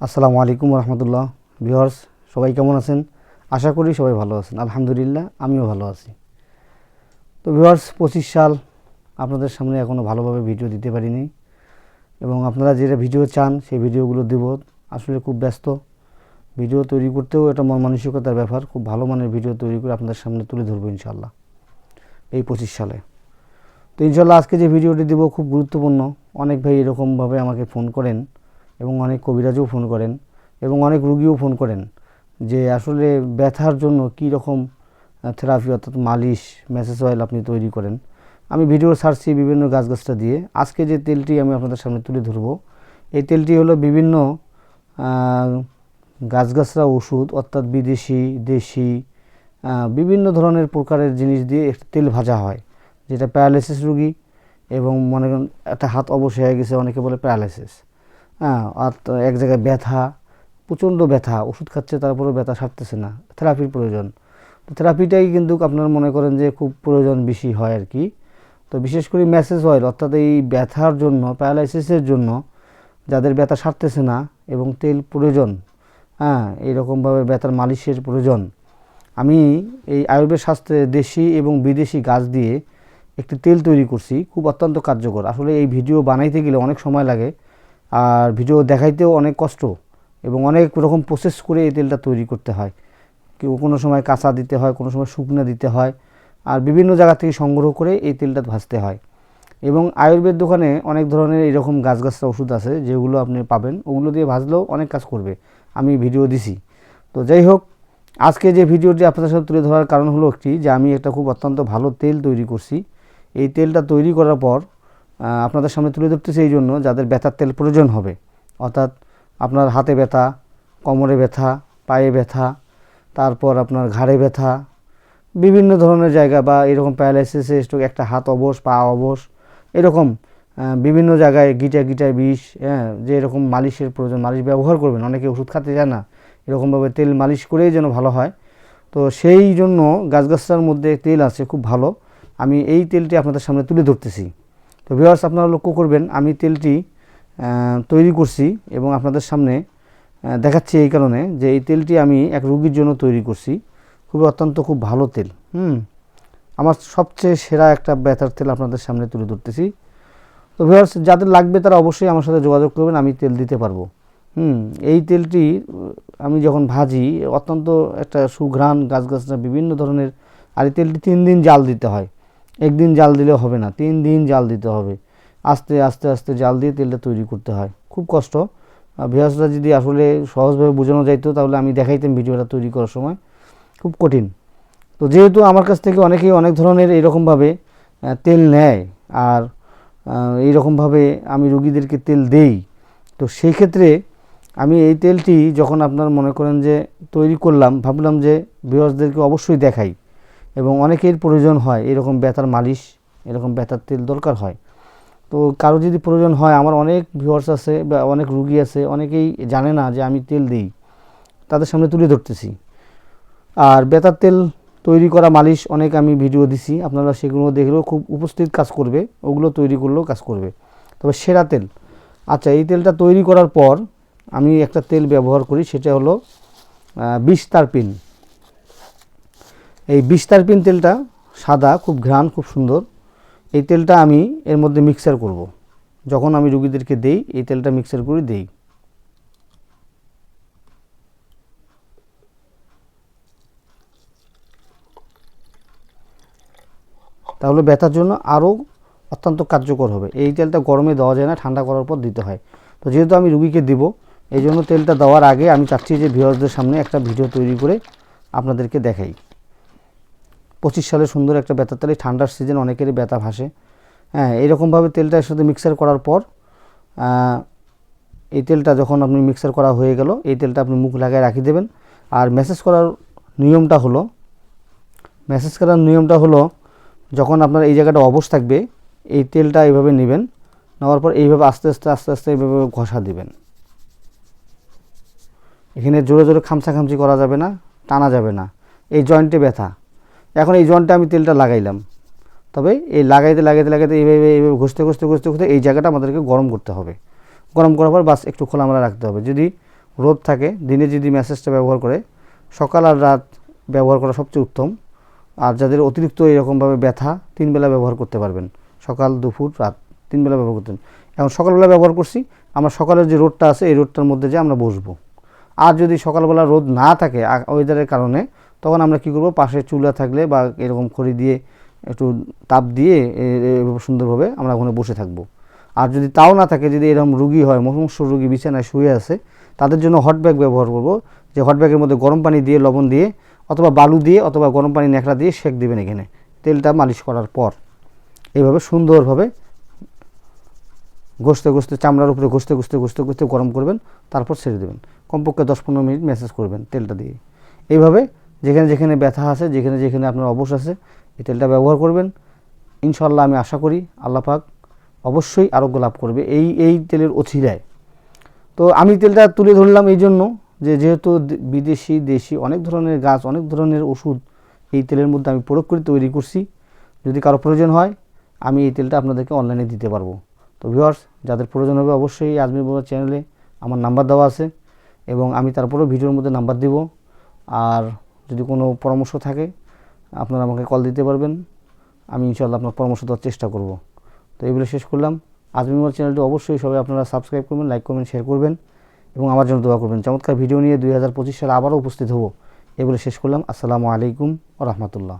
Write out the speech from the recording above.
আসসালামু আলাইকুম রহমতুল্লাহ। ভিওর্স সবাই কেমন আছেন? আশা করি সবাই ভালো আছেন। আলহামদুলিল্লাহ, আমিও ভালো আছি। তো ভিওর্স পঁচিশ সাল আপনাদের সামনে এখনও ভালোভাবে ভিডিও দিতে পারিনি এবং আপনারা যেটা ভিডিও চান, সেই ভিডিওগুলো দেব। আসলে খুব ব্যস্ত। ভিডিও তৈরি করতেও এটা মন মানসিকতার ব্যাপার। খুব ভালো মানের ভিডিও তৈরি করে আপনাদের সামনে তুলে ধরবো ইনশাল্লাহ এই পঁচিশ সালে। তো ইনশাল্লাহ আজকে যে ভিডিওটি দেবো খুব গুরুত্বপূর্ণ। অনেক ভাই এরকমভাবে আমাকে ফোন করেন। এবং অনেক কবিরাজও ফোন করেন এবং অনেক রুগীও ফোন করেন যে আসলে ব্যথার জন্য কী রকম থেরাপি অর্থাৎ মালিশ ম্যাসেজ অয়েল আপনি তৈরি করেন। আমি ভিডিও ছাড়ছি বিভিন্ন গাছগাছটা দিয়ে। আজকে যে তেলটি আমি আপনাদের সামনে তুলে ধরবো, এই তেলটি হলো বিভিন্ন গাছগাছরা ওষুধ অর্থাৎ বিদেশি, দেশি বিভিন্ন ধরনের প্রকারের জিনিস দিয়ে একটা তেল ভাজা হয়, যেটা প্যারালাইসিস রুগী এবং মনে করেন একটা হাত অবশ হয়ে গেছে, অনেকে বলে প্যারালাইসিস হ্যাঁ আর এক জায়গায় ব্যথা, প্রচণ্ড ব্যথা, ওষুধ খাচ্ছে তারপরেও ব্যথা সারতেছে না, থেরাপির প্রয়োজন। তো থেরাপিটাই কিন্তু আপনারা মনে করেন যে খুব প্রয়োজন বেশি হয় আর কি। তো বিশেষ করে ম্যাসেজ অয়েল, অর্থাৎ এই ব্যথার জন্য, প্যারালাইসিসের জন্য যাদের ব্যথা সারতেছে না এবং তেল প্রয়োজন হ্যাঁ এইরকমভাবে ব্যথার মালিশের প্রয়োজন, আমি এই আয়ুর্বেদ শাস্ত্রে দেশি এবং বিদেশি গাছ দিয়ে একটি তেল তৈরি করছি, খুব অত্যন্ত কার্যকর। আসলে এই ভিডিও বানাইতে গেলে অনেক সময় লাগে আর ভিডিও দেখাইতেও অনেক কষ্ট এবং অনেক রকম প্রসেস করে এই তেলটা তৈরি করতে হয়। কেউ কোনো সময় কাঁচা দিতে হয়, কোনো সময় শুকনো দিতে হয় আর বিভিন্ন জায়গা থেকে সংগ্রহ করে এই তেলটা ভাজতে হয়। এবং আয়ুর্বেদ দোকানে অনেক ধরনের এরকম গাছ গাছগাছরা ওষুধ আছে যেগুলো আপনি পাবেন, ওগুলো দিয়ে ভাজলেও অনেক কাজ করবে। আমি ভিডিও দিছি। তো যাই হোক, আজকে যে ভিডিওটি আপনাদের সাথে তুলে ধরার কারণ হলো একটি যে আমি একটা খুব অত্যন্ত ভালো তেল তৈরি করছি। এই তেলটা তৈরি করার পর আপনাদের সামনে তুলে ধরতেছি এই জন্য যাদের ব্যথার তেল প্রয়োজন হবে। অর্থাৎ আপনার হাতে ব্যথা, কোমরে ব্যথা, পায়ে ব্যথা, তারপর আপনার ঘাড়ে ব্যথা, বিভিন্ন ধরনের জায়গা বা এরকম প্যারালাইসিসে স্ট্রোক একটা হাত অবশ, পা অবশ, এরকম বিভিন্ন জায়গায় গিটা গিটায় বিষ হ্যাঁ যে এরকম মালিশের প্রয়োজন, মালিশ ব্যবহার করবেন। অনেকে ওষুধ খাতে যায় না। এরকমভাবে তেল মালিশ করেই যেন ভালো হয়। তো সেই জন্য গাছগাছটার মধ্যে তেল আছে, খুব ভালো। আমি এই তেলটি আপনাদের সামনে তুলে ধরতেছি। তো ভিউয়ার্স আপনারা লক্ষ্য করবেন, আমি তেলটি তৈরি করছি এবং আপনাদের সামনে দেখাচ্ছি এই কারণে যে এই তেলটি আমি এক রুগীর জন্য তৈরি করছি। খুবই অত্যন্ত খুব ভালো তেল, হুম? আমার সবচেয়ে সেরা একটা ব্যথার তেল আপনাদের সামনে তুলে ধরতেছি। তো ভিউয়ার্স যাদের লাগবে তারা অবশ্যই আমার সাথে যোগাযোগ করবেন, আমি তেল দিতে পারব, হুম? এই তেলটি আমি যখন ভাজি, অত্যন্ত একটা সুঘ্রাণ গাছগাছরা বিভিন্ন ধরনের, আর এই তেলটি তিন দিন জাল দিতে হয়। একদিন জাল দিলে হবে না, তিন দিন জাল দিতে হবে। আস্তে আস্তে আস্তে জাল দিয়ে তেলটা তৈরি করতে হয়। খুব কষ্ট। ভিয়াসটা যদি আসলে সহজভাবে বোঝানো যাইতো, তাহলে আমি দেখাইতাম ভিডিওটা তৈরি করার সময়। খুব কঠিন। তো যেহেতু আমার কাছ থেকে অনেকেই অনেক ধরনের এরকমভাবে তেল নেয় আর এইরকমভাবে আমি রুগীদেরকে তেল দেই, তো সেই ক্ষেত্রে আমি এই তেলটি যখন আপনার মনে করেন যে তৈরি করলাম, ভাবলাম যে ভিউয়ার্সদেরকে অবশ্যই দেখাই। এবং অনেকের প্রয়োজন হয়, এরকম ব্যথার মালিশ, এরকম ব্যথার তেল দরকার হয়। তো কারও যদি প্রয়োজন হয়, আমার অনেক ভিউয়ার্স আছে বা অনেক রুগী আছে, অনেকেই জানে না যে আমি তেল দিই। তাদের সামনে তুলে ধরতেছি। আর বেতার তেল তৈরি করা মালিশ অনেক আমি ভিডিও দিছি, আপনারা সেগুলো দেখলেও খুব উপস্থিত কাজ করবে, ওগুলো তৈরি করলেও কাজ করবে। তবে সেরা তেল। আচ্ছা এই তেলটা তৈরি করার পর আমি একটা তেল ব্যবহার করি, সেটা হলো বিস্তারপিন এই বিস্তারপিন তেলটা সাদা, খুব ঘ্রাণ, খুব সুন্দর। এই তেলটা আমি এর মধ্যে মিক্সার করব। যখন আমি রুগীদেরকে দেই, এই তেলটা মিক্সার করে দেই। তাহলে ব্যথার জন্য আরও অত্যন্ত কার্যকর হবে। এই তেলটা গরমে দেওয়া যায় না, ঠান্ডা করার পর দিতে হয়। তো যেহেতু আমি রুগীকে দিব, এই জন্য তেলটা দেওয়ার আগে আমি চাচ্ছি যে ভিউয়ার্সদের সামনে একটা ভিডিও তৈরি করে আপনাদেরকে দেখাই। পঁচিশ সালে সুন্দর একটা ব্যথা তেল ঠান্ডার সিজন অনেকেরই ব্যথা ভাসে। হ্যাঁ এইরকমভাবে তেলটার সাথে মিক্সার করার পর এই তেলটা যখন আপনি মিক্সার করা হয়ে গেল, এই তেলটা আপনি মুখ লাগায় রাখি দেবেন। আর মেসেজ করার নিয়মটা হলো মেসেজ করার নিয়মটা হলো, যখন আপনার এই জায়গাটা অবশ থাকবে, এই তেলটা এইভাবে নেবেন, নেওয়ার পর এইভাবে আস্তে আস্তে আস্তে আস্তে এইভাবে ঘষা দিবেন। এখানে জোরে জোরে খামচা খামচি করা যাবে না, টানা যাবে না। এই জয়েন্টে ব্যথা। এখন এই জয়েন্টে আমি তেলটা লাগাইলাম। তবে এই লাগাইতে লাগাইতে লাগাইতে এইভাবে এইভাবে ঘষতে ঘষতে ঘষতে ঘষতে এই জায়গাটা আমাদেরকে গরম করতে হবে। গরম করার পর বাস একটু খোলা খোলামেলা রাখতে হবে। যদি রোদ থাকে, দিনে যদি মেসেজটা ব্যবহার করে, সকাল আর রাত ব্যবহার করা সবচেয়ে উত্তম। আর যাদের অতিরিক্ত এরকমভাবে ব্যথা, তিনবেলা ব্যবহার করতে পারবেন। সকাল, দুপুর, রাত তিনবেলা ব্যবহার করতেন এখন সকালবেলা ব্যবহার করছি, আমরা সকালের যে রোদটা আছে, এই রোদটার মধ্যে যে আমরা বসবো। আর যদি সকালবেলা রোদ না থাকে ওয়েদারের কারণে তখন আমরা কি করব? পাশে চুলা থাকলে বা এরকম খড়ি দিয়ে একটু তাপ দিয়ে সুন্দরভাবে আমরা ওখানে বসে থাকব। আর যদি তাও না থাকে, যদি এরকম রুগী হয় মসমস্য রুগী বিছানায় শুয়ে আছে, তাদের জন্য হট ব্যাগ ব্যবহার করব। যে হট ব্যাগের মধ্যে গরম পানি দিয়ে লবণ দিয়ে অথবা বালু দিয়ে অথবা গরম পানি ন্যাকড়া দিয়ে সেক দেবেন এখানে। তেলটা মালিশ করার পর। এইভাবে সুন্দরভাবে ঘষতে ঘষতে চামড়ার উপরে ঘষতে ঘষতে ঘষতে ঘষতে গরম করবেন, তারপর ছেড়ে দেবেন। কমপক্ষে দশ পনেরো মিনিট ম্যাসেজ করবেন তেলটা দিয়ে। এইভাবে যেখানে যেখানে ব্যথা আছে, যেখানে যেখানে আপনার অবশ আছে, এই তেলটা ব্যবহার করবেন। ইনশাল্লাহ আমি আশা করি আল্লাহ পাক অবশ্যই আরোগ্য লাভ করবে এই এই তেলের অছিলায় তো আমি তেলটা তুলে ধরলাম এই জন্য যে যেহেতু বিদেশি, দেশি অনেক ধরনের গাছ, অনেক ধরনের ওষুধ এই তেলের মধ্যে আমি প্রয়োগ করে তৈরি করছি। যদি কারও প্রয়োজন হয়, আমি এই তেলটা আপনাদেরকে অনলাইনে দিতে পারব। তো ভিউয়ার্স, যাদের প্রয়োজন হবে অবশ্যই আজমির বাবা চ্যানেলে আমার নাম্বার দেওয়া আছে এবং আমি তারপরেও ভিডিওর মধ্যে নাম্বার দিব। আর যদি কোনো পরামর্শ থাকে, আপনারা আমাকে কল দিতে পারবেন। আমি ইনশাল্লাহ আপনার পরামর্শ দেওয়ার চেষ্টা করব। তো এইগুলো শেষ করলাম। আজমিমার চ্যানেলটি অবশ্যই সবাই আপনারা সাবস্ক্রাইব করবেন লাইক করবেন শেয়ার করবেন এবং আমার জন্য দোয়া করবেন। চমৎকার ভিডিও নিয়ে দুই হাজার পঁচিশ সালে আবারও উপস্থিত হব। এগুলো শেষ করলাম। আসসালামু আলাইকুম ও রহমতুল্লাহ।